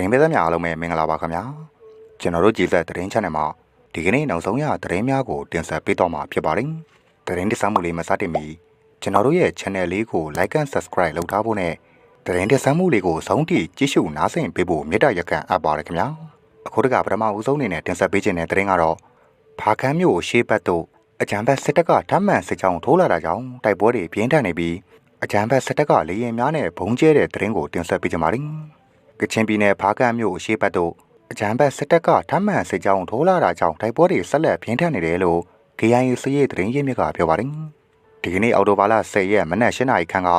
သတင်းပေးသက်များအားလုံးပဲမင်္ဂလာပါခင်ဗျာကျွန်တော်တို့ကြည်သက်သတင်း channel မှာဒီကနေ့နောက်ဆုံးရသတင်းများကိုတင်ဆက်ပေးတော့မှာဖြစ်ပါတယ်သတင်းတင်ဆက်မှုလေးမစတင်မီကျွန်တော်တို့ရဲ့ channel လေးကို like and subscribe လုပ်ထားဖို့နဲ့သတင်းတင်ဆက်မှုလေးကိုဆုံးထိကြည့်ရှုနားဆင်ပေးဖို့မေတ္တာရက်ခံအပ်ပါတယ်ခင်ဗျာအခုတကပထမဦးဆုံးအနေနဲ့တင်ဆက်ပေးခြင်းတဲ့သတင်းကတော့ဖာခမ်းမြို့ရှေးဘက်သို့အကြံဘက်စစ်တပ်ကဓာတ်မှန်စစ်ကြောင်းထိုးလာတာကြောင့်တိုက်ပွဲတွေပြင်းထန်နေပြီးအကြံဘက်စစ်တပ်ကလေရင်များနဲ့ဘုံကျဲတဲ့သတင်းကိုတင်ဆက်ပေးကြပါမယ် ကချင်ပြည်နယ်ဖားကန့်မြို့အရှိတ်ဘက်သို့အကြံဘက်စစ်တပ်ကဓာတ်မှန်စစ်ကြောင်းထိုးလာတာကြောင့်တိုက်ပွဲတွေဆက်လက်ပြင်းထန်နေတယ်လို့ KIA စရေးသတင်းရင်းမြစ်ကပြောပါတယ်။ဒီကနေ့အော်တိုဘာလ10ရက်မနက်၈နာရီခန့်က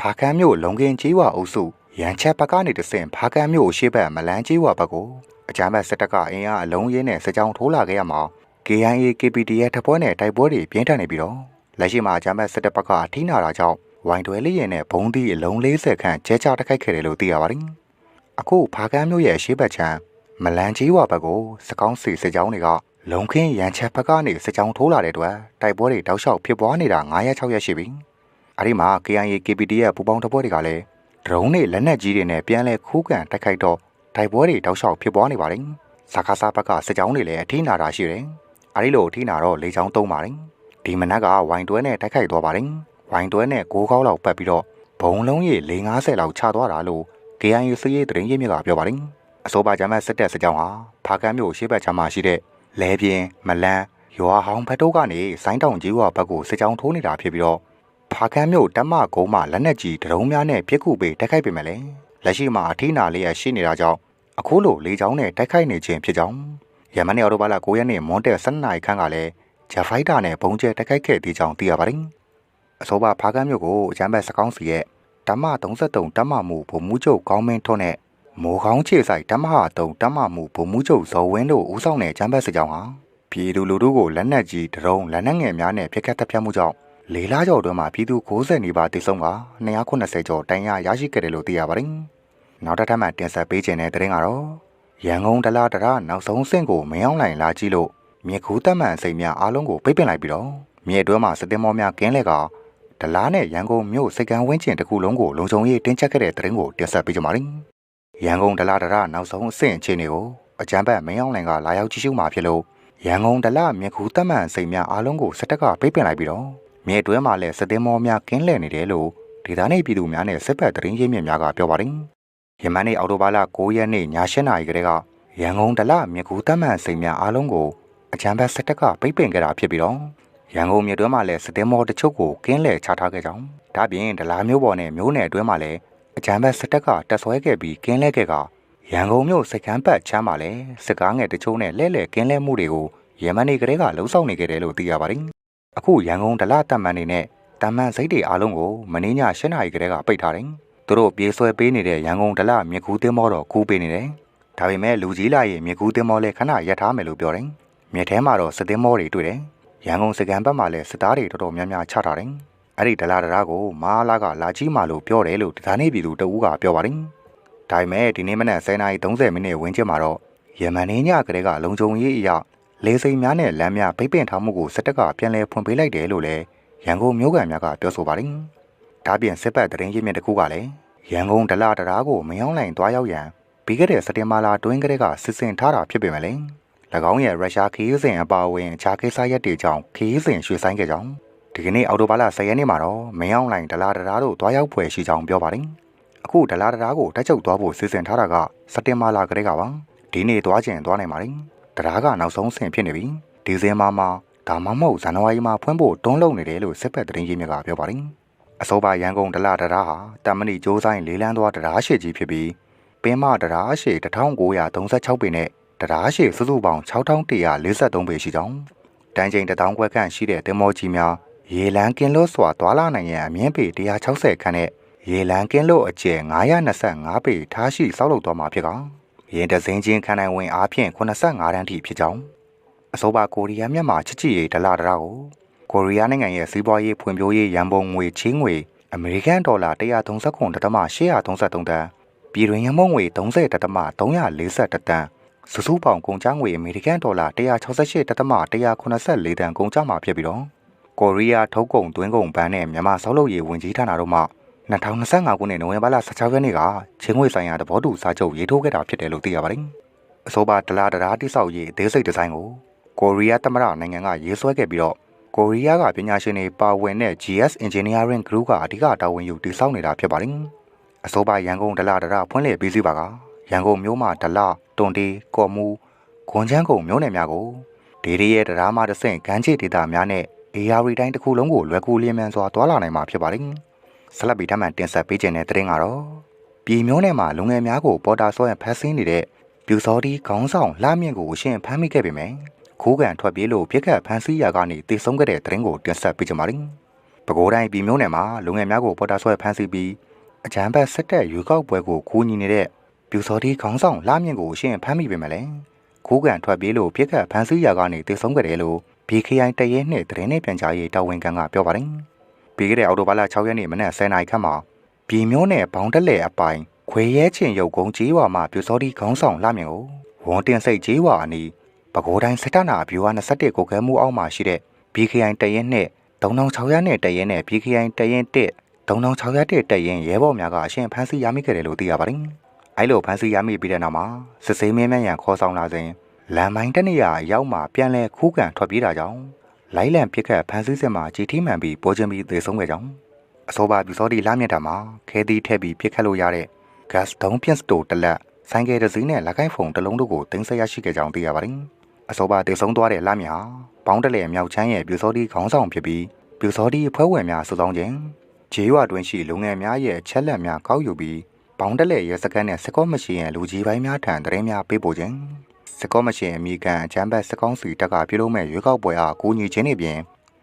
ဖားကန့်မြို့လုံကင်ကြီးဝအုပ်စုရန်ချက်ဘက်ကနေတဆင့်ဖားကန့်မြို့အရှိတ်ဘက်မလန်းကြီးဝဘက်ကိုအကြံဘက်စစ်တပ်ကအင်အားအလုံးရင်းနဲ့စစ်ကြောင်းထိုးလာခဲ့ရမှာ KIA KPD ရဲ့တပ်ဖွဲ့နဲ့တိုက်ပွဲတွေပြင်းထန်နေပြီးတော့လက်ရှိမှာအကြံဘက်စစ်တပ်ဘက်ကအထိနာတာကြောင့်ဝိုင်တွဲလေးရင်နဲ့ဘုံသီးအလုံး40ခန့်ကျဲချတိုက်ခိုက်ခဲ့တယ်လို့သိရပါတယ်။ အခုဖားကန်းမြို့ရဲ့ရှေ့ဘက်ခြမ်းမလန်ကြီးဝါဘက်ကိုစကောင်းစီစစ်ကြောင်းတွေကလုံခင်းရန်ချက်ဘက်ကနေစစ်ကြောင်းထိုးလာတဲ့အတွက်တိုက်ပွဲတွေတောက်လျှောက်ဖြစ်ပွားနေတာ9ရက်6ရက်ရှိပြီ။အဲဒီမှာ KIA KPD ရဲ့ပူပေါင်းတပ်ဖွဲ့တွေကလည်းဒရုန်းတွေလက်နက်ကြီးတွေနဲ့ပြန်လဲခိုးကန်တိုက်ခိုက်တော့တိုက်ပွဲတွေတောက်လျှောက်ဖြစ်ပွားနေပါတယ်။စကားစားဘက်ကစစ်ကြောင်းတွေလည်းအထိနာတာရှိတယ်။အဲဒီလိုအထိနာတော့လေချောင်းသုံးပါတယ်။ဒီမနက်ကဝိုင်တွဲနဲ့တိုက်ခိုက်သွားပါတယ်။ဝိုင်တွဲနဲ့6ခေါက်လောက်ပတ်ပြီးတော့ဘုံလုံးကြီး450လောက်ချသွားတာလို့ KIA စရေးသတင်းရင်းမြစ်ကပြောပါတယ်။အစိုးပါဂျမတ်စစ်တပ်စစ်ကြောင်းဟာဖာကန်းမြို့ရှေ့ဘက်ခြမ်းမှာရှိတဲ့လဲပြင်းမလန်းရွာဟောင်းဘက်တို့ကနေဆိုင်းတောင်ကြီးဝဘက်ကိုစစ်ကြောင်းထိုးနေတာဖြစ်ပြီးတော့ဖာကန်းမြို့တက်မကုန်းမှာလက်နက်ကြီးဒရုန်းများနဲ့ပြစ်ခုပေးတိုက်ခိုက်ပေမဲ့လည်းလက်ရှိမှာအထိနာလေးရရှိနေတာကြောင့်အခုလိုလေကြောင်းနဲ့တိုက်ခိုက်နေခြင်းဖြစ်ကြောင်းယမန်နယ်အော်တိုဘာလ9ရက်နေ့မွန်တက်12နာရီခန့်ကလည်းဂျဖိုက်တာနဲ့ဘုံကျဲတိုက်ခိုက်ခဲ့တဲ့ကြောင်းသိရပါတယ်။အဆိုပါဖာကန်းမြို့ကိုအကြမ်းဖက်စကောင်းစီရဲ့ ဓမ္မ33ဓမ္မမှုဗိုလ်မှူးချုပ်ကောင်းမင်းထွန်းနဲ့မိုးကောင်းခြေဆိုင်ဓမ္မဟာ3ဓမ္မမှုဗိုလ်မှူးချုပ်ဇော်ဝင်းတို့ဦးဆောင်တဲ့ကျမ်းဘတ်စကြောင်းဟာပြည်သူလူထုကိုလက်နက်ကြီးဒရုန်းလက်နက်ငယ်များနဲ့ဖျက်ခတ်တပ်ဖြတ်မှုကြောင့်လေးလားကျော်တွင်မှပြည်သူ90နီးပါးတိစုံက290ကျော်တန်ရာရရှိခဲ့တယ်လို့သိရပါတယ်။နောက်တစ်ထပ်မှတင်ဆက်ပေးခြင်းတဲ့တဲ့ရင်ကတော့ရန်ကုန်ဒလာဒရနောက်ဆုံးဆင့်ကိုမင်းအောင်လိုင်လာကြည့်လို့မြေခူးတက်မှန်စိတ်များအားလုံးကိုပိတ်ပင်လိုက်ပြီးတော့မြေအတွင်းမှာစတင်မောများကင်းလဲက ဒလားနဲ့ရန်ကုန်မြို့စိတ်ကံဝင်းကျင်တစ်ခုလုံးကိုလုံခြုံရေးတင်းကျပ်ခဲ့တဲ့သတင်းကိုတင်ဆက်ပေးကြပါမယ်။ရန်ကုန်ဒလားဒရနောက်ဆုံးအဆင့်အခြေအနေကိုအကြံဘက်မင်းအောင်လိုင်ကလာရောက်ကြည့်ရှုမှာဖြစ်လို့ရန်ကုန်ဒလမြခုတက်မှန်စိတ်များအားလုံးကိုစစ်တပ်ကပိတ်ပင်လိုက်ပြီးတော့မြေတွဲမှာလည်းစစ်သည်မောများကင်းလှည့်နေတယ်လို့ဒေသနေပြည်သူများနဲ့စစ်ဘက်သတင်းရင်းမြစ်များကပြောပါတယ်။ယမန်နေ့အော်တိုဘာလ9ရက်နေ့ည7:00နာရီကတည်းကရန်ကုန်ဒလမြခုတက်မှန်စိတ်များအားလုံးကိုအကြံဘက်စစ်တပ်ကပိတ်ပင်ခဲ့တာဖြစ်ပြီးတော့ ရန်ကုန်မြို့တွင်းမှာလည်းစတင်မော်တချို့ကိုကင်းလှည့်ချထားခဲ့ကြောင်းဒါပြင်ဒလာမျိုးပေါ်နဲ့မျိုးနယ်အတွင်းမှာလည်းအကြမ်းဖက်စစ်တပ်ကတက်ဆွဲခဲ့ပြီးကင်းလှည့်ခဲ့ကရန်ကုန်မြို့စကမ်းပတ်ချမ်းမှာလည်းစစ်ကားငယ်တချို့နဲ့လဲလှယ်ကင်းလှည့်မှုတွေကိုရမန်နေကလေးကလှုံ့ဆော်နေခဲ့တယ်လို့သိရပါတယ်။အခုရန်ကုန်ဒလတပ်မှန်နေနဲ့တမန်စိတ်တွေအားလုံးကိုမင်းည၈နာရီကလေးကပိတ်ထားတယ်။သူတို့ပြေးဆွဲပေးနေတဲ့ရန်ကုန်ဒလမြကူးတင်းမောတော့ကူးပေးနေတယ်။ဒါပေမဲ့လူကြီးလာရဲ့မြကူးတင်းမောလည်းခဏရပ်ထားမယ်လို့ပြောတယ်။မြက်ထဲမှာတော့စစ်တင်းမောတွေတွေ့တယ်။ ရန်ကုန်စကန်ဘက်မှာလည်းစစ်သားတွေတော်တော်များများချထားတယ်။အဲ့ဒီဒလာဒရာကိုမာလာကလာကြီးမာလို့ပြောတယ်လို့ဒါနေပြည်သူတအူးကပြောပါတယ်။ဒါပေမဲ့ဒီနေ့မနက်10:30မိနစ်ဝန်းကျင်မှာတော့ယမန်နေညကလေးကလုံခြုံရေးအရာလေစိမ်များနဲ့လမ်းများပိတ်ပင်ထားမှုကိုစစ်တပ်ကပြန်လည်ဖွင့်ပေးလိုက်တယ်လို့လည်းရန်ကုန်မြို့ကန်များကပြောဆိုပါတယ်။ဒါပြင်စစ်ပတ်တရင်ရင်းမြစ်တစ်ခုကလည်းရန်ကုန်ဒလာဒရာကိုမယောင်းလိုင်သွားရောက်ရန်ပြီးခဲ့တဲ့စက်တင်ဘာလတွင်းကလေးကစစ်စင်ထားတာဖြစ်ပေမဲ့လည်း၎ င်းရဲ့ရုရှားခီးစဉ်အပါအဝင်အခြားကိစ္စရပ်တွေကြောင့်ခီးစဉ်ရွှေ့ဆိုင်းခဲ့ကြောင်းဒီကနေ့အော်တိုဘာလ10ရက်နေ့မှာတော့မင်းအောင်လိုင်ဒလာတရားတို့တွားရောက်ဖွယ်ရှိကြောင်းပြောပါတယ်။အခုဒလာတရားကိုတက်ချုပ်သွားဖို့စီစဉ်ထားတာကစက်တင်ဘာလကတည်းကပါ။ဒီနေ့သွားခြင်းသွားနိုင်ပါတယ်။တရားကနောက်ဆုံးဆင့်ဖြစ်နေပြီ။ဒီဇင်ဘာမှာဒါမှမဟုတ်ဇန်နဝါရီမှာဖွင့်ဖို့တွန်းလုံနေတယ်လို့စစ်ဖက်သတင်းရင်းမြစ်ကပြောပါတယ်။အစောပါရန်ကုန်ဒလာတရားဟာတမဏိကျိုးဆိုင်လေးလန်းသွားတရားရှိကြီးဖြစ်ပြီးပင်မတရားရှိ1936ပေနဲ့ တရားရှိစုစုပေါင်း6143ပေရှိကြောင်းတန်းချိန်1000ခွဲခန့်ရှိတဲ့တင်မောကြီးများရေလန်းကင်းလို့စွာသွာလာနိုင်ရန်အမြင့်ပေ160ခန့်နဲ့ရေလန်းကင်းလို့အကျယ်925ပေထားရှိစောက်လုပ်သွားမှာဖြစ်ကောင်ရင်တစင်းချင်းခန်းနိုင်ဝင်အားဖြင့်85တန်းထိဖြစ်ကြောင်းအဆိုပါကိုရီးယားမြန်မာချစ်ချစ်ရေးဒလာဒရာကိုကိုရီးယားနိုင်ငံရဲ့စီးပွားရေးဖွံ့ဖြိုးရေးရန်ပုံငွေချင်းငွေအမေရိကန်ဒေါ်လာ139.833တန်းပြည်တွင်ရန်ပုံငွေ30.341တန်း စုစုပေါင်းကုန်ကျငွေအမေရိကန်ဒေါ်လာ168.184တန်ကုန်ကျမှာဖြစ်ပြီးတော့ကိုရီးယားထုတ်ကုန်သွင်းကုန်ဘဏ်နဲ့မြန်မာစောက်လုပ်ရေးဝန်ကြီးဌာနတို့မှ2025ခုနှစ်နိုဝင်ဘာလ16ရက်နေ့ကချင်းငွေဆိုင်ရာသဘောတူစာချုပ်ရေးထိုးခဲ့တာဖြစ်တယ်လို့သိရပါတယ်။အဆိုပါဒလာဒရာတိဆောက်ရေးအသေးစိတ်ဒီဇိုင်းကိုကိုရီးယားသမ္မတနိုင်ငံကရေးဆွဲခဲ့ပြီးတော့ကိုရီးယားကပညာရှင်တွေပါဝင်တဲ့ GS Engineering Group ကအဓိကတာဝန်ယူတည်ဆောက်နေတာဖြစ်ပါတယ်။အဆိုပါရန်ကုန်ဒလာဒရာဖွင့်လှစ်ပြီးစီးပါက ရန်ကုန်မြို့မှာဒလာတွန်တီကော်မူခွန်ချန်းကုံမြို့နယ်များကိုဒေဒီရဲ့တရားမှတစ်ဆင့်ကမ်းခြေဒေသများနဲ့အေယာရီတိုင်းတစ်ခုလုံးကိုလွယ်ကူလျင်မြန်စွာသွာလာနိုင်မှာဖြစ်ပါတယ်။ဆက်လက်ပြီးထပ်မံတင်ဆက်ပေးခြင်းတဲ့သတင်းကတော့ပြည်မျိုးနယ်မှာလူငယ်များကိုပေါ်တာဆော့ရဖမ်းဆီးနေတဲ့ပြူစောတီခေါင်းဆောင်လှမြင့်ကိုအရှင်ဖမ်းမိခဲ့ပေမယ့်ခိုးကန်ထွက်ပြေးလို့ပြစ်ခတ်ဖမ်းဆီးရာကနေတေဆုံးခဲ့တဲ့သတင်းကိုတင်ဆက်ပေးကြပါမယ်။ပဲခူးတိုင်းပြည်မျိုးနယ်မှာလူငယ်များကိုပေါ်တာဆော့ရဖမ်းဆီးပြီးအကြမ်းဖက်စစ်တပ်ရွေးကောက်ပွဲကိုကူညီနေတဲ့ ပြူစောတီခေါင်းဆောင်လှမြင့်ကိုအရှင်ဖမ်းမိပေမယ့်လည်းခိုးကန်ထွက်ပြေးလို့ပြစ်ခတ်ဖမ်းဆီးရာကနေတေဆုံးခဲ့တယ်လို့ BKI တရဲနှင့်သတင်းနဲ့ပြန်ကြားရေးတာဝန်ခံကပြောပါတယ်။ပြီးခဲ့တဲ့အောက်တိုဘာလ6ရက်နေ့မနက်10:00နာရီခန့်မှာပြည်မျိုးနယ်ဘောင်တက်လေအပိုင်ခွေရဲချင်ရုပ်ကုန်းကြီးဝါမှာပြူစောတိခေါင်းဆောင်လှမြင်ကိုဝန်တင်စိတ်ကြီးဝါအနီးပဲခူးတိုင်းစစ်တပ်နာအဗျူဟာ21ကိုကဲမှုအောက်မှာရှိတဲ့ BKI တရဲနှင့်3600နဲ့တရဲနဲ့ BKI တရဲ1 3600တရဲရဲဘော်များကအရှင်ဖမ်းဆီးရမိခဲ့တယ်လို့သိရပါတယ်။ အဲလိုဖမ်းဆီးရမိပြီးတဲ့နောက်မှာစစ်ဆေးမင်းမြန်ရန်ခေါ်ဆောင်လာစဉ်လမ်းမိုင်းတနေရာရောက်မှပြန်လဲခူးကန်ထွက်ပြေးတာကြောင့်လိုက်လံပြစ်ခတ်ဖမ်းဆီးစစ်မှာကြီးထိမှန်ပြီးပေါ်ကျင်ပြီးသေဆုံးခဲ့ကြောင်းအဆိုပါပြူစောတီလာမြတ်တာမှာခဲသီးထည့်ပြီးပြစ်ခတ်လို့ရတဲ့ gas ဒုံးပြစ်စတိုတလက်ဆိုင်ကယ်တစ်စီးနဲ့လက်ကိုက်ဖုံတစ်လုံးတို့ကိုတင်ဆက်ရရှိခဲ့ကြောင်းသိရပါတယ်။အဆိုပါသေဆုံးသွားတဲ့လာမြတ်ပေါင်းတလဲမြောက်ချမ်းရဲ့ပြူစောတီခေါင်းဆောင်ဖြစ်ပြီးပြူစောတီဖွဲ့ဝင်များစုဆောင်ခြင်းဂျေးရွာတွင်ရှိလူငယ်များရဲ့ချက်လက်များကောက်ယူပြီး ပေါင်းတလဲရဲစခန်းနဲ့စကော့မရှိရင်လူကြီးပိုင်းများထံတရင်များပေးပို့ခြင်းစကော့မရှင်အမိကန်အချမ်းဘတ်စကောင်းစီတက်ကပြုလုပ်မဲ့ရွေးကောက်ပွဲအားကူညီခြင်းတွေပြင်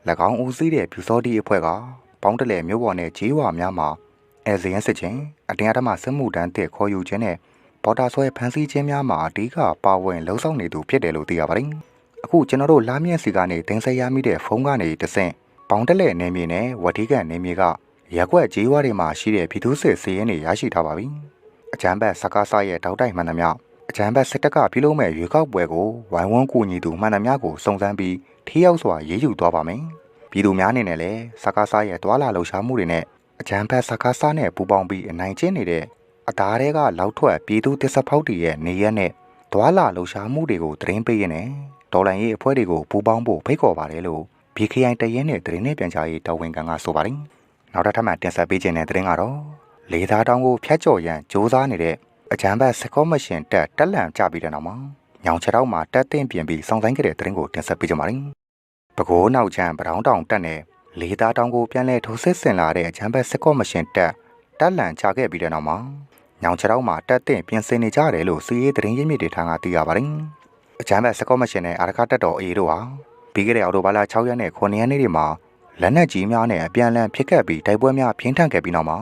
၎င်းဦးစီးတဲ့ဖြူစောတီအဖွဲ့ကပေါင်းတလဲမြို့ပေါ်နဲ့ဂျေးဝါများမှာအဲဇင်စစ်ချင်းအတင်းအဓမ္မစစ်မှုတန်းတဲ့ခေါ်ယူခြင်းနဲ့ပေါ်တာဆွဲဖမ်းဆီးခြင်းများမှာအဓိကပါဝင်လှုံ့ဆော်နေသူဖြစ်တယ်လို့သိရပါတယ်။အခုကျွန်တော်တို့လာမြင့်စီကနေတင်ဆက်ရမိတဲ့ဖုန်းကနေတဆင့်ပေါင်းတလဲနေမြေနဲ့ဝတိကန်နေမြေက ရက်ွက်ဂျေးဝါတွေမှာရှိတဲ့ပြည်သူစစ်စီးရင်တွေရရှိထားပါပြီ။အချမ်းဘတ်စကားဆရဲ့တောက်တိုက်မှန်သမျှအကြမ်းဖက်စစ်တပ်ကပြုလုပ်မဲ့ရွေးကောက်ပွဲကိုဝိုင်းဝန်းကူညီသူမှန်သမျှကိုစုံစမ်းပြီးထိရောက်စွာရေးယူသွားပါမယ်။ပြည်သူများအနေနဲ့လည်းစကားစားရဲ့တွာလာလှုပ်ရှားမှုတွေနဲ့အကြမ်းဖက်စကားစားနဲ့ပူးပေါင်းပြီးအနိုင်ကျင့်နေတဲ့အသားတွေကလောက်ထွက်ပြည်သူတစ်ဆက်ဖောက်တည်ရဲ့နေရက်နဲ့တွာလာလှုပ်ရှားမှုတွေကိုသတင်းပေးရင်းနဲ့ဒေါ်လာရေးအဖွဲ့တွေကိုပူးပေါင်းဖို့ဖိတ်ခေါ်ပါတယ်လို့ BKI တရင်နဲ့သတင်းနဲ့ပြန်ကြားရေးတာဝန်ခံကဆိုပါတယ်။ နောက်တစ်ထပ်မှတင်ဆက်ပေးခြင်းတဲ့သတင်းကတော့လေသားတောင်ကိုဖျက်ကျော်ရန်စ조사နေတဲ့အကြံဘတ်စကောမရှင်တက်တက်လန်ကြပြီးတဲ့နောက်မှာညောင်ချတောက်မှာတက်တင်ပြင်ပြီးစောင့်ဆိုင်ခဲ့တဲ့သတင်းကိုတင်ဆက်ပေးကြပါမယ်။ပဲခူးနောက်ချမ်းပတောင်းတောင်တက်နဲ့လေးသားတောင်ကိုပြန်လဲထိုးစစ်ဆင်လာတဲ့အကြံဘတ်စကောမရှင်တက်တက်လန်ချခဲ့ပြီးတဲ့နောက်မှာညောင်ချတောက်မှာတက်တင်ပြင်ဆင်နေကြတယ်လို့စီးရေးသတင်းရင်းမြစ်တွေထံကသိရပါတယ်။အကြံဘတ်စကောမရှင်နဲ့အာရခတက်တော်အေးတို့ဟာပြီးခဲ့တဲ့အောက်တိုဘာလ6ရက်နဲ့9ရက်နေ့တွေမှာ လက်နက်ကြီးများနဲ့အပြန်အလှန်ဖြစ်ခဲ့ပြီးတိုက်ပွဲများပြင်းထန်ခဲ့ပြီးနောက်မှာ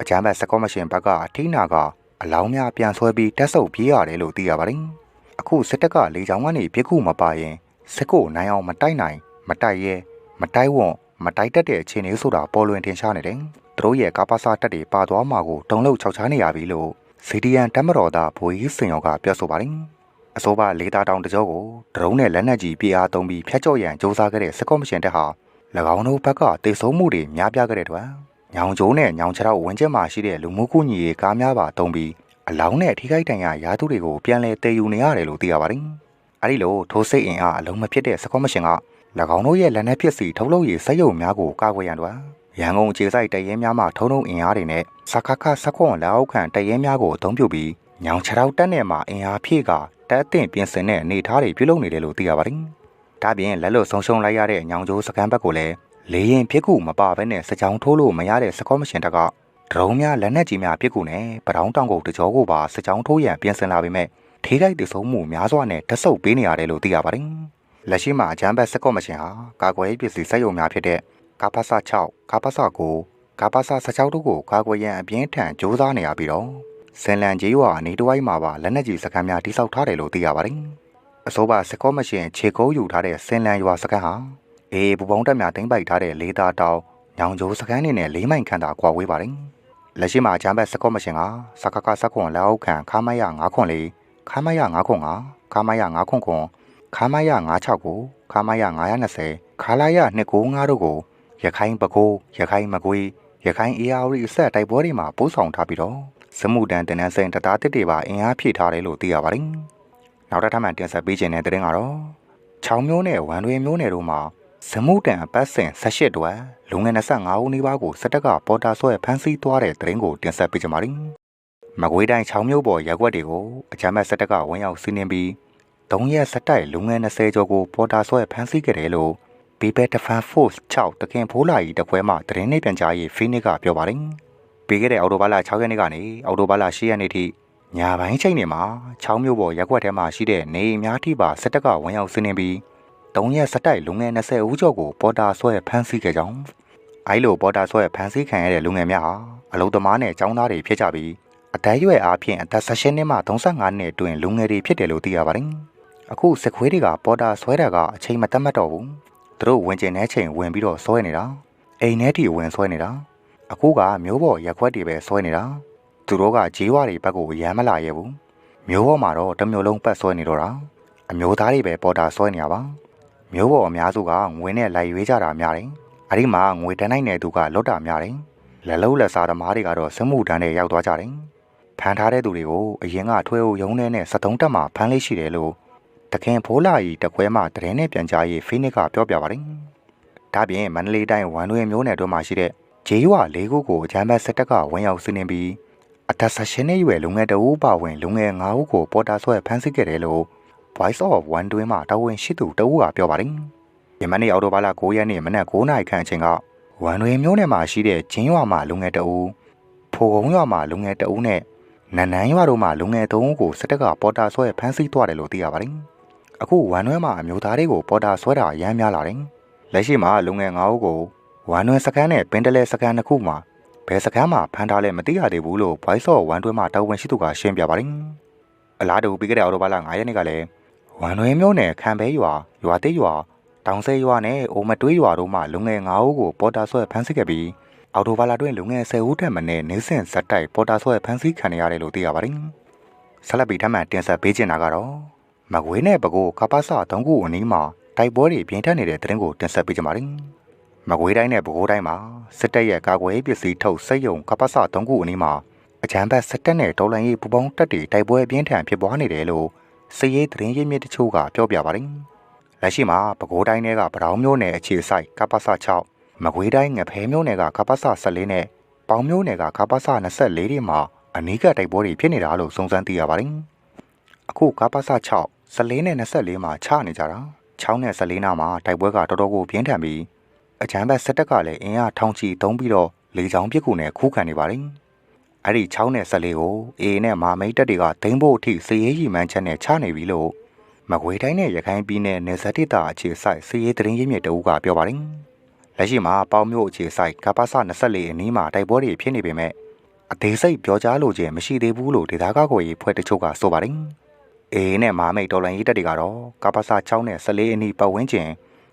အကြမ်းဖက်စကောမရှင်ဘက်ကအထိနာကအလောင်းများပြန်ဆွဲပြီးတက်ဆုပ်ပြေးရတယ်လို့သိရပါတယ်။အခုစစ်တပ်ကလေကြောင်းကနေပြစ်ခုမပါရင်စစ်ကိုနိုင်အောင်မတိုက်နိုင် မတိုက်ရဲမတိုက်ဝွန်မတိုက်တတ်တဲ့အခြေအနေဆိုတာပေါ်လွင်ထင်ရှားနေတယ်။သူတို့ရဲ့ကာပါစာတက်တွေပါသွားမှာကိုတုံ့လောက်ခြောက်ချားနေရပြီလို့စီဒီယန်တမတော်သားဘိုးကြီးစင်ရောကပြောဆိုပါတယ်။အဆိုပါလေတာတောင်တကြောကိုဒရုန်းနဲ့လက်နက်ကြီးပြအားသုံးပြီးဖျက်ကျော့ရန်စ조사ခဲ့တဲ့စကောမရှင်တက်ဟာ၎ င်းတို့ဘက်ကတေဆုံးမှုတွေများပြားခဲ့တဲ့အတွက်ညောင်ကျိုးနဲ့ညောင်ချရောက်ဝင်းကျက်မှာရှိတဲ့လူမှုကူညီရေးကားများပါတုံးပြီးအလောင်းနဲ့ထိခိုက်ဒဏ်ရာရာသူတွေကိုပြန်လည်တည်ယူနေရတယ်လို့သိရပါတယ်။အဲဒီလိုထိုးစိတ်အင်အားအလုံးမဖြစ်တဲ့စကောမရှင်က၎င်းတို့ရဲ့လက်နက်ပစ္စည်းထုတ်လုပ်ရေးစက်ရုံများကိုကာကွယ်ရန်အတွက်ရန်ကုန်ခြေစိုက်တရဲများမှထုံထုံအင်အားတွေနဲ့စခခစခွန်လက်အောက်ခံတရဲများကိုအသုံးပြုပြီးညောင်ချရောက်တက်နယ်မှာအင်အားဖြည့်ကတက်အသင့်ပြင်ဆင်တဲ့အနေအထားတွေပြုလုပ်နေတယ်လို့သိရပါတယ်။ ဒါပြင်လက်လွတ်ဆုံးရှုံးလိုက်ရတဲ့ညောင်ကျိုးစကန်ဘက်ကိုလည်းလေရင်ဖြစ်ကူမပါဘဲနဲ့စကြောင်းထိုးလို့မရတဲ့စကောမရှင်တက်ကဒရုန်းများလက်နက်ကြီးများဖြစ်ကူနဲ့ပတောင်းတောင်ကိုတကြောကိုပါစကြောင်းထိုးရန်ပြင်ဆင်လာပေမဲ့ထိခိုက်တဆုံးမှုများစွာနဲ့တဆုပ်ပေးနေရတယ်လို့သိရပါတယ်။လက်ရှိမှာအကြမ်းဖက်စကောမရှင်ဟာကာကွယ်ရေးပစ္စည်းစက်ရုံများဖြစ်တဲ့ကာပါဆာ6ကာပါဆာ9ကာပါဆာ16တို့ကိုကာကွယ်ရန်အပြင်းထန်စ조사နေရပြီးတော့စင်လန်ကြီးရွာနေတဝိုင်းမှာပါလက်နက်ကြီးစခန်းများတိစောက်ထားတယ်လို့သိရပါတယ်။ အဆိုပါစကောမရှင်ခြေကုပ်ယူထားတဲ့စင်လန်ရွာစခန်းဟာအေးဘူပေါင်းတက်များတင်ပိုက်ထားတဲ့လေးသားတောင်ညောင်ကျိုးစကန်းနေနဲ့လေးမိုင်ခန့်သာကွာဝေးပါတယ်။လက်ရှိမှာဂျမ်ဘတ်စကော့မရှင်ကစကကစခွန်လက်အောက်ခံခါမရ9ခွန်လေးခါမရ9ခွန်ကခါမရ9ခွန်ခွန်ခါမရ96ကိုခါမရ920ခါလာရ295တို့ကိုရခိုင်ပကိုးရခိုင်မကွေးရခိုင် AR အဆက်တိုက်ပွဲတွေမှာပို့ဆောင်ထားပြီးတော့စမှုတန်တင်နန်းစိန်တသားတစ်တွေပါအင်အားဖြည့်ထားတယ်လို့သိရပါတယ်။ နောက်တစ်ထပ်မှတင်ဆက်ပေးခြင်းတဲ့တဲ့ရင်ကတော့6မျိုးနဲ့ဝမ်တွေမျိုးနယ်တို့မှာစမှုတန်အပတ်စဉ်18တွဲလူငယ်25ဦးနီးပါးကိုစစ်တပ်ကပေါ်တာဆွဲဖမ်းဆီးသွားတဲ့တဲ့ရင်ကိုတင်ဆက်ပေးကြပါမယ်။မကွေးတိုင်း6မျိုးပေါ်ရက်ွက်တွေကိုအကြမ်းဖက်စစ်တပ်ကဝင်ရောက်စီးနင်းပြီး၃ရက်စတိုက်လူငယ်20ကျော်ကိုပေါ်တာဆွဲဖမ်းဆီးခဲ့တယ်လို့ People Defense Force 6တခင်ဖိုးလာကြီးတခွဲမှသတင်းနေပြန်ကြားရေးဖိနစ်ကပြောပါတယ်။ပြီးခဲ့တဲ့အော်တိုဘာလ6ရက်နေ့ကနေအော်တိုဘာလ10ရက်နေ့ထိ ညပိုင်းချိန်တွေမှာ6မြို့ပေါ်ရက်ွက်ထဲမှာရှိတဲ့နေအများထိပါစစ်တပ်ကဝင်ရောက်စီးနင်းပြီး၃ရက်စတိုက်လူငယ်20ဦးကျော်ကိုပေါ်တာဆွဲဖမ်းဆီးခဲ့ကြောင်းအဲလိုပေါ်တာဆွဲဖမ်းဆီးခံရတဲ့လူငယ်များဟာအလုံသမားနဲ့ចောင်းသားတွေဖြစ်ကြပြီးအသက်အရွယ်အားဖြင့်အသက်16နှစ်မှ35နှစ်တွင်လူငယ်တွေဖြစ်တယ်လို့သိရပါတယ်။အခုစစ်ခွေးတွေကပေါ်တာဆွဲတာကအချိန်မတတ်မှတ်တော့ဘူး။သူတို့ဝင်ကျင်တဲ့ချိန်ဝင်ပြီးတော့ဆွဲနေတာ။အိမ်ထဲထိဝင်ဆွဲနေတာ။အခုကမျိုးပေါ်ရက်ခွက်တွေပဲဆွဲနေတာ။ သူတို့ကဂျေးဝါတွေဘက်ကိုရမ်းမလာရဘူး။မျိုးပေါ်မှာတော့တစ်မျိုးလုံးပတ်ဆွဲနေတော့တာ။အမျိုးသားတွေပဲပေါ်တာဆွဲနေရပါ။မျိုးပေါ်အများစုကငွေနဲ့လိုက်ရွေးကြတာများတယ်။အဲဒီမှာငွေတန်းနိုင်တဲ့သူကလွတ်တာများတယ်။လက်လုံးလက်စားသမားတွေကတော့စမှုတန်းနဲ့ရောက်သွားကြတယ်။ဖမ်းထားတဲ့သူတွေကိုအရင်ကထွေအုပ်ရုံးထဲနဲ့73တက်မှဖမ်းလိုက်ရှိတယ်လို့တခင်ဖိုးလာကြီးတခွဲမှတရင်နဲ့ပြန်ကြားရေးဖိနစ်ကပြောပြပါတယ်။ဒါပြင်မန္တလေးတိုင်းဝမ်တွင်မျိုးနယ်တို့မှာရှိတဲ့ဂျေးရွာ၄ခုကိုအကြမ်းဖက်စစ်တပ်ကဝင်ရောက်စီးနင်းပြီး အသက်ဆက်ရှင်နဲ့ရွယ်လူငယ်တအူးပါဝင်လူငယ်၅ဦးကိုပေါ်တာဆွဲဖမ်းဆီးခဲ့တယ်လို့ Voice of One တွင်မှတာဝန်ရှိသူတအူးကပြောပါတယ်။ယမနေ့အော်တိုဘာလ9ရက်နေ့မနက်9:00နာရီခန့်အချိန်ကဝမ်တွင်မျိုးနယ်မှာရှိတဲ့ဂျင်းရွာမှာလူငယ်တအူးဖိုကုန်းရွာမှာလူငယ်တအူးနဲ့နန်းနန်းရွာတို့မှာလူငယ်၃ဦးကိုစစ်တပ်ကပေါ်တာဆွဲဖမ်းဆီးသွားတယ်လို့သိရပါတယ်။အခုဝမ်နွဲမှာအမျိုးသားတွေကိုပေါ်တာဆွဲတာရမ်းများလာတယ်။လက်ရှိမှာလူငယ်၅ဦးကိုဝမ်နွဲစကန်နဲ့ပင်တလဲစကန်တစ်ခုမှာ ဘယ်စကန်မှာဖမ်းထားလဲမသိရသေးဘူးလို့ဘွိုင်းဆော့ဝမ်တွဲမှာတာဝန်ရှိသူကရှင်းပြပါတယ်။အလားတူပြီးခဲ့တဲ့အော်တိုဘာလ9ရက်နေ့ကလည်းဝမ်နွဲမျိုးနယ်ခံဘဲရွာရွာတိတ်ရွာတောင်ဆဲရွာနဲ့အိုမတွေးရွာတို့မှာလူငယ်၅ဦးကိုပေါ်တာဆွဲဖမ်းဆီးခဲ့ပြီးအော်တိုဘာလတွင်လူငယ်10ဦးထက်မနည်းနေစဉ်ဇက်တိုက်ပေါ်တာဆွဲဖမ်းဆီးခံရရတယ်လို့သိရပါတယ်။ဆက်လက်ပြီးထပ်မံတင်ဆက်ပေးချင်တာကတော့မကွေးနဲ့ပဲခူးကပ္ပစ၃ခုအနီးမှာတိုက်ပွဲတွေပြင်းထန်နေတဲ့တဲ့ရင်ကိုတင်ဆက်ပေးကြပါမယ်။ မကွေးတိုင်းနဲ့ပဲခူးတိုင်းမှာစစ်တပ်ရဲ့ကာကွယ်ရေးပစ္စည်းထုတ်စိတ်ယုံကပ္ပစ၃ခုအနီးမှာအကြမ်းဖက်စစ်တပ်နဲ့ဒေါ်လာရေးပူပေါင်းတပ်တွေတိုက်ပွဲပြင်းထန်ဖြစ်ပွားနေတယ်လို့စည်ရေးသတင်းရင်းမြစ်တချို့ကပြောပြပါတယ်။လက်ရှိမှာပဲခူးတိုင်းကဗရောင်းမျိုးနယ်အခြေဆိုင်ကပ္ပစ6မကွေးတိုင်းငဖဲမျိုးနယ်ကကပ္ပစ14နဲ့ပေါင်မျိုးနယ်ကကပ္ပစ24တွေမှာအနီးကတိုက်ပွဲတွေဖြစ်နေတာလို့စုံစမ်းသိရပါတယ်။အခုကပ္ပစ6 14နဲ့24မှာချနေကြတာ6နဲ့14နာမှာတိုက်ပွဲကတော်တော်ကိုပြင်းထန်ပြီး အချမ်းဘက်စစ်တပ်ကလည်းအင်အားထောင်ချီတုံးပြီးတော့လေချောင်းပစ်ကူနဲ့ခုခံနေပါတယ်အဲ့ဒီ6နဲ့14ကိုအေနဲ့မာမိတ်တပ်တွေကဒိန်းဖို့အထိစည်ရေးရီမှန်းချက်နဲ့ချနေပြီလို့မကွေးတိုင်းနဲ့ရခိုင်ပြည်နယ်နယ်စပ်ဒေသအခြေစိုက်စည်ရေးတရင်ရင်းမြစ်တအူးကပြောပါတယ်လက်ရှိမှာပေါင်းမြို့အခြေစိုက်ကပ္ပစ24အနီးမှာတိုက်ပွဲတွေဖြစ်နေပေမဲ့အသေးစိတ်ပြောကြားလိုခြင်းမရှိသေးဘူးလို့ဒေသကားကိုရေးဖွဲ့တချို့ကဆိုပါတယ်အေးနဲ့မာမိတ်တော်လိုင်းရေးတက်တွေကတော့ကပ္ပစ6နဲ့14အနီးပတ်ဝန်းကျင်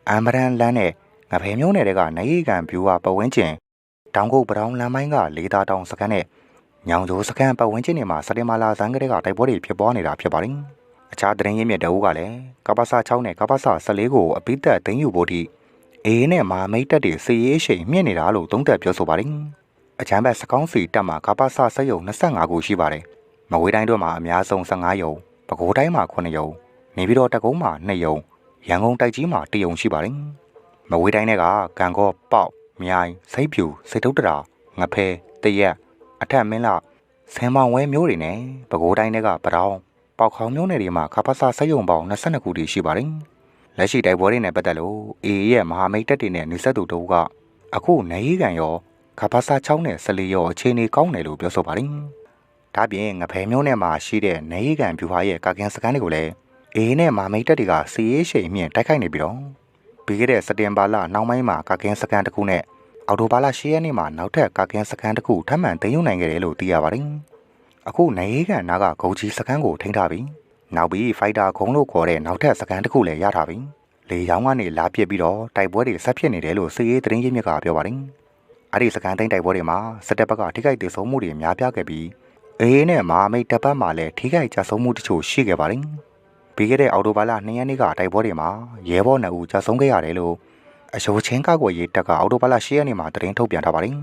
အမ်မရန်လန်းနဲ့ ငဖဲမျိုးနယ်တွေကနိုင်ကန်ဗျူဟာပတ်ဝန်းကျင်တောင်ကုတ်ပတောင်လမ်းမိုင်းကလေးသားတောင်စကန်နဲ့ညောင်ကျိုးစကန်ပတ်ဝန်းကျင်တွေမှာစတင်မာလာဇန်ကလေးကတိုက်ပွဲတွေဖြစ်ပွားနေတာဖြစ်ပါတယ်။အခြားသတင်းရင်းမြစ်တအုပ်ကလည်းကပ္ပစ6နဲ့ကပ္ပစ14ကိုအပိသက်သိမ်းယူဖို့ထိအေးနဲ့မာမိတ်တက်တွေစီရေးရှိန်မြင့်နေတာလို့သုံးသပ်ပြောဆိုပါတယ်။အချမ်းဘက်စကောင်းစီတက်မှာကပ္ပစစက်ရုံ25ခုရှိပါတယ်။မဝေးတိုင်းတို့မှာအများဆုံး15ရုံပဲခူးတိုင်းမှာ9ရုံနေပြည်တော်တကုံးမှာ2ရုံရန်ကုန်တိုက်ကြီးမှာ1ရုံရှိပါတယ် မဝေးတိုင်းကကံကောပေါက်မြိုင်စိတ်ဖြူစိတ်တုတ်တရာငဖဲတရက်အထက်မင်းလဆင်မောင်ဝဲမျိုးတွေနဲ့ပဲခူးတိုင်းကပတောင်းပေါက်ခေါင်မျိုးနယ်တွေမှာခါပစာစက်ရုံပေါင်း22ခုတည်ရှိပါတယ်လက်ရှိတိုက်ပွဲတွေနဲ့ပတ်သက်လို့အေအေရဲ့မဟာမိတ်တပ်တွေနဲ့နေဆက်သူတို့ကအခုနေရီကန်ရောခါပစာ6နဲ့14ရောအခြေအနေကောင်းတယ်လို့ပြောဆိုပါတယ်ဒါပြင်ငဖဲမျိုးနယ်မှာရှိတဲ့နေရီကန်ဗျူဟာရဲ့ကာကင်စကန်တွေကိုလည်းအေးနဲ့မာမိတ်တက်တွေကစီရေးရှိန်မြင့်တိုက်ခိုက်နေပြီးတော့ ပြီးခဲ့တဲ့စက်တင်ဘာလနောက်ပိုင်းမှာကာကင်စကန်တစ်ခုနဲ့အော်တိုဘာလ10ရက်နေ့မှာနောက်ထပ်ကာကင်စကန်တစ်ခုထပ်မံသိမ်းယူနိုင်ခဲ့တယ်လို့သိရပါတယ်။အခုနေကန်နာကဂုံကြီးစကန်ကိုထိန်းထားပြီးနောက်ပြီးဖိုက်တာခုံးလို့ခေါ်တဲ့နောက်ထပ်စကန်တစ်ခုလည်းရထားပြီးလေရောင်းကနေလာပစ်ပြီးတော့တိုက်ပွဲတွေဆက်ဖြစ်နေတယ်လို့စီရေးသတင်းရင်းမြစ်ကပြောပါတယ်။အဲ့ဒီစကန်သိမ်းတိုက်ပွဲတွေမှာစစ်တပ်ဘက်ကထိခိုက်ဒေဆုံးမှုတွေများပြားခဲ့ပြီးအေးနဲ့မာမိတ်တပ်ပတ်မှာလည်းထိခိုက်ကြဆုံးမှုတချို့ရှိခဲ့ပါတယ်။ ပြီးခဲ့တဲ့အော်တိုဘာလ2ရက်နေ့ကတိုက်ပွဲတွေမှာရဲဘော်2ဦးကြာဆုံးခဲ့ရတယ်လို့အရှိုးချင်းကောက်ွယ်ရေးတပ်ကအော်တိုဘာလ10ရက်နေ့မှာသတင်းထုတ်ပြန်ထားပါတယ်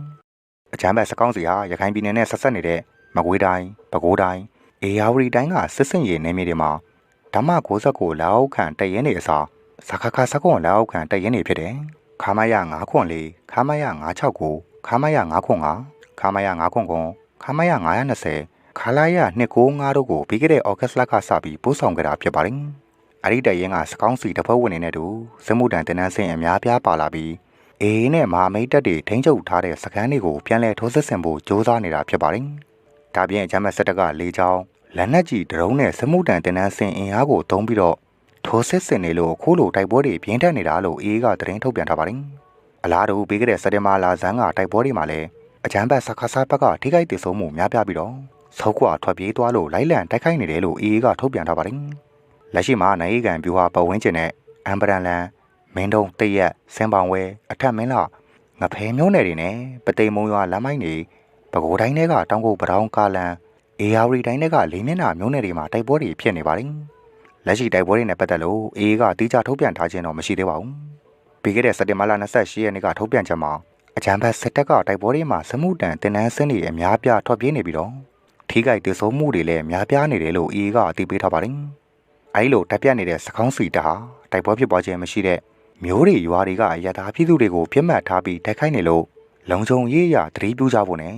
အချမ်းဘက်စကောင်းစီဟာရခိုင်ပြည်နယ်နဲ့ဆက်ဆက်နေတဲ့မကွေးတိုင်းပဲခူးတိုင်းအေရဝတီတိုင်းကစစ်စင်ရည်နေမြေတွေမှာဓမ္မ69လောက်အောက်ခံတည်ရင်နေအစားစခခစကွန်လောက်အောက်ခံတည်ရင်နေဖြစ်တယ်ခါမရ9ခွန်လေးခါမရ969ခါမရ9ခွန်9ခါမရ9ခွန်ကွန်ခါမရ920 ခါလာရ295တို့ကိုပြီးခဲ့တဲ့ဩဂတ်လကစပြီးပို့ဆောင်ကြတာဖြစ်ပါတယ်အဲ့ဒီတရင်ကစကောင်းစီတစ်ဖက်ဝင်နေတဲ့တူစမှုတန်တင်နန်းစင်အများပြားပါလာပြီးအေးနဲ့မဟာမိတ်တပ်တွေထိန်းချုပ်ထားတဲ့စခန်းတွေကိုပြန်လည်ထိုးစစ်ဆင်ဖို့ကြိုးစားနေတာဖြစ်ပါတယ်။ဒါပြင်အချမ်းမဆက်တက်ကလေချောင်းလက်နက်ကြီးဒရုန်းနဲ့စမှုတန်တင်နန်းစင်အင်အားကိုသုံးပြီးတော့ထိုးစစ်ဆင်နေလို့ခိုးလိုတိုက်ပွဲတွေပြင်းထန်နေတာလို့အေးကသတင်းထုတ်ပြန်ထားပါတယ်။အလားတူပြီးခဲ့တဲ့စက်တင်ဘာလဆန်းကတိုက်ပွဲတွေမှာလည်းအချမ်းဘတ်စခါဆာဘက်ကထိခိုက်ဒေဆုံးမှုများပြားပြီးတော့ ဆောက်ကွာထွက်ပြေးသွားလို့လိုက်လံတိုက်ခိုက်နေတယ်လို့အေးကထုတ်ပြန်ထားပါတယ်။လက်ရှိမှာနိုင်ကန်ပြူဟာပဝင်းကျင်နဲ့အမ်ဘရန်လန်မင်းတုံးတရက်စင်ပောင်ဝဲအထက်မင်းလာငဖဲမျိုးနယ်တွေနဲ့ပသိမ်မုံရွာလမ်းမိုင်းတွေပဲခူးတိုင်းတွေကတောင်ကုတ်ပတောင်ကားလန်အေယာဝတီတိုင်းတွေကလေးမျက်နှာမျိုးနယ်တွေမှာတိုက်ပွဲတွေဖြစ်နေပါတယ်။လက်ရှိတိုက်ပွဲတွေနဲ့ပတ်သက်လို့အေးကတိကျထုတ်ပြန်ထားခြင်းတော့မရှိသေးပါဘူး။ပြီးခဲ့တဲ့စက်တင်ဘာလ28ရက်နေ့ကထုတ်ပြန်ချက်မှာအကြံဖက်စစ်တပ်ကတိုက်ပွဲတွေမှာစမှုတန်တင်နန်းစင်းတွေအများပြားထွက်ပြေးနေပြီးတော့ ထိခိုက်ဒေဆုံးမှုတွေလည်းများပြားနေတယ်လို့အေးကအသိပေးထားပါတယ်။အဲဒီလိုတက်ပြတ်နေတဲ့စကောင်းစီတာတိုက်ပွဲဖြစ်ပွားခြင်းမရှိတဲ့မျိုးတွေရွာတွေကအရသာပြည်သူတွေကိုပြစ်မှတ်ထားပြီးတိုက်ခိုက်နေလို့လုံခြုံရေးရသတိပြုကြဖို့နဲ့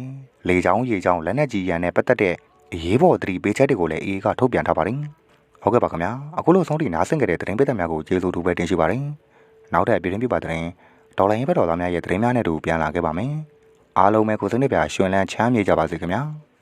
လေချောင်းရေချောင်းလက်နက်ကြီးရန်နဲ့ပတ်သက်တဲ့အရေးပေါ်သတိပေးချက်တွေကိုလည်းအေးကထုတ်ပြန်ထားပါတယ်။ဟုတ်ကဲ့ပါခင်ဗျာအခုလိုဆုံးထိနားဆင်ကြတဲ့သတင်းပေးသက်များကိုကျေးဇူးတူပဲတင်ရှိပါတယ်။နောက်ထပ်ပြည်တွင်းပြပါတဲ့ဒေါ်လာရင်းဘက်တော်သားများရဲ့သတင်းများနဲ့တူပြန်လာခဲ့ပါမယ်။အားလုံးပဲကိုယ်စိတ်နှပြရွှင်လန်းချမ်းမြေကြပါစေခင်ဗျာ။